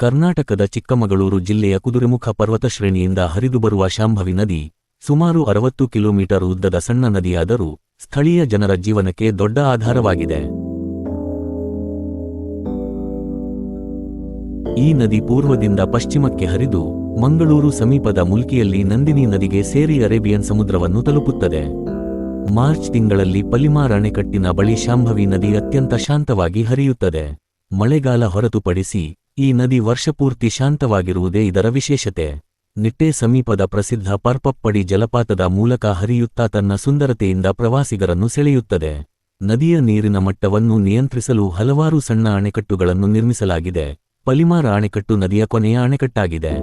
ಕರ್ನಾಟಕದ ಚಿಕ್ಕಮಗಳೂರು ಜಿಲ್ಲೆಯ ಕುದುರೆಮುಖ ಪರ್ವತ ಶ್ರೇಣಿಯಿಂದ ಹರಿದು ಬರುವ ಶಾಂಭವಿ ನದಿ ಸುಮಾರು ಅರವತ್ತು ಕಿಲೋಮೀಟರ್ ಉದ್ದದ ಸಣ್ಣ ನದಿಯಾದರೂ ಸ್ಥಳೀಯ ಜನರ ಜೀವನಕ್ಕೆ ದೊಡ್ಡ ಆಧಾರವಾಗಿದೆ. ಈ ನದಿ ಪೂರ್ವದಿಂದ ಪಶ್ಚಿಮಕ್ಕೆ ಹರಿದು ಮಂಗಳೂರು ಸಮೀಪದ ಮುಲ್ಕಿಯಲ್ಲಿ ನಂದಿನಿ ನದಿಗೆ ಸೇರಿ ಅರೇಬಿಯನ್ ಸಮುದ್ರವನ್ನು ತಲುಪುತ್ತದೆ. ಮಾರ್ಚ್ ತಿಂಗಳಲ್ಲಿ ಪಲಿಮಾರ್ ಅಣೆಕಟ್ಟಿನ ಬಳಿ ಶಾಂಭವಿ ನದಿ ಅತ್ಯಂತ ಶಾಂತವಾಗಿ ಹರಿಯುತ್ತದೆ. ಮಳೆಗಾಲ ಹೊರತುಪಡಿಸಿ ಈ ನದಿ ವರ್ಷಪೂರ್ತಿ ಶಾಂತವಾಗಿರುವುದೇ ಇದರ ವಿಶೇಷತೆ. ನಿಟ್ಟೆ ಸಮೀಪದ ಪ್ರಸಿದ್ಧ ಪರ್ಪಪ್ಪಡಿ ಜಲಪಾತದ ಮೂಲಕ ಹರಿಯುತ್ತಾ ತನ್ನ ಸುಂದರತೆಯಿಂದ ಪ್ರವಾಸಿಗರನ್ನು ಸೆಳೆಯುತ್ತದೆ. ನದಿಯ ನೀರಿನ ಮಟ್ಟವನ್ನು ನಿಯಂತ್ರಿಸಲು ಹಲವಾರು ಸಣ್ಣ ಅಣೆಕಟ್ಟುಗಳನ್ನು ನಿರ್ಮಿಸಲಾಗಿದೆ. ಪಲಿಮಾರ ಅಣೆಕಟ್ಟು ನದಿಯ ಕೊನೆಯ ಅಣೆಕಟ್ಟಾಗಿದೆ.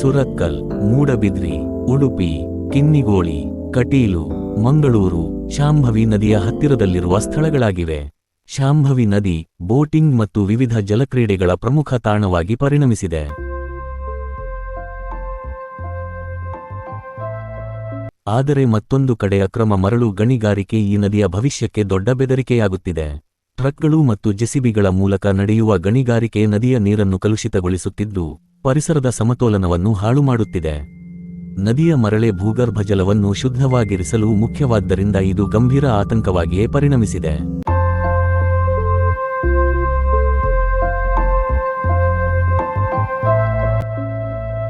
ಸುರತ್ಕಲ್, ಮೂಡಬಿದ್ರಿ, ಉಡುಪಿ, ಕಿನ್ನಿಗೋಳಿ, ಕಟೀಲು ಮಂಗಳೂರು, ಶಾಂಭವಿ ನದಿಯ ಹತ್ತಿರದಲ್ಲಿರುವ ಸ್ಥಳಗಳಾಗಿವೆ. ಶಾಂಭವಿ ನದಿ ಬೋಟಿಂಗ್ ಮತ್ತು ವಿವಿಧ ಜಲಕ್ರೀಡೆಗಳ ಪ್ರಮುಖ ತಾಣವಾಗಿ ಪರಿಣಮಿಸಿದೆ. ಆದರೆ ಮತ್ತೊಂದು ಕಡೆ ಅಕ್ರಮ ಮರಳು ಗಣಿಗಾರಿಕೆ ಈ ನದಿಯ ಭವಿಷ್ಯಕ್ಕೆ ದೊಡ್ಡ ಬೆದರಿಕೆಯಾಗುತ್ತಿದೆ. ಟ್ರಕ್ಗಳು ಮತ್ತು ಜೆಸಿಬಿಗಳ ಮೂಲಕ ನಡೆಯುವ ಗಣಿಗಾರಿಕೆ ನದಿಯ ನೀರನ್ನು ಕಲುಷಿತಗೊಳಿಸುತ್ತಿದ್ದು, ಪರಿಸರದ ಸಮತೋಲನವನ್ನು ಹಾಳು ಮಾಡುತ್ತಿದೆ ನದಿಯ ಮರಳೆ ಭೂಗರ್ಭ ಜಲವನ್ನು ಶುದ್ಧವಾಗಿರಿಸಲು ಮುಖ್ಯವಾದ್ದರಿಂದ ಇದು ಗಂಭೀರ ಆತಂಕವಾಗಿಯೇ ಪರಿಣಮಿಸಿದೆ.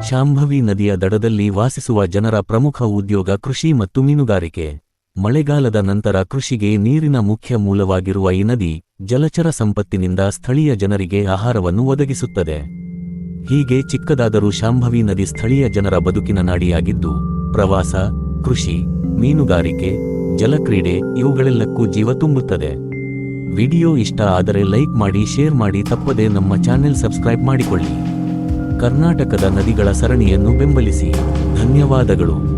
ಶಾಂಭವಿ ನದಿಯ ದಡದಲ್ಲಿ ವಾಸಿಸುವ ಜನರ ಪ್ರಮುಖ ಉದ್ಯೋಗ ಕೃಷಿ ಮತ್ತು ಮೀನುಗಾರಿಕೆ. ಮಳೆಗಾಲದ ನಂತರ ಕೃಷಿಗೆ ನೀರಿನ ಮುಖ್ಯ ಮೂಲವಾಗಿರುವ ಈ ನದಿ ಜಲಚರ ಸಂಪತ್ತಿನಿಂದ ಸ್ಥಳೀಯ ಜನರಿಗೆ ಆಹಾರವನ್ನು ಒದಗಿಸುತ್ತದೆ. ಹೀಗೆ ಚಿಕ್ಕದಾದರೂ ಶಾಂಭವಿ ನದಿ ಸ್ಥಳೀಯ ಜನರ ಬದುಕಿನ ನಾಡಿಯಾಗಿದ್ದು, ಪ್ರವಾಸ, ಕೃಷಿ, ಮೀನುಗಾರಿಕೆ, ಜಲಕ್ರೀಡೆ ಇವುಗಳೆಲ್ಲಕ್ಕೂ ಜೀವ ತುಂಬುತ್ತದೆ. ವಿಡಿಯೋ ಇಷ್ಟ ಆದರೆ ಲೈಕ್ ಮಾಡಿ, ಶೇರ್ ಮಾಡಿ, ತಪ್ಪದೆ ನಮ್ಮ ಚಾನೆಲ್ ಸಬ್ಸ್ಕ್ರೈಬ್ ಮಾಡಿಕೊಳ್ಳಿ. ಕರ್ನಾಟಕದ ನದಿಗಳ ಸರಣಿಯನ್ನು ಬೆಂಬಲಿಸಿ. ಧನ್ಯವಾದಗಳು.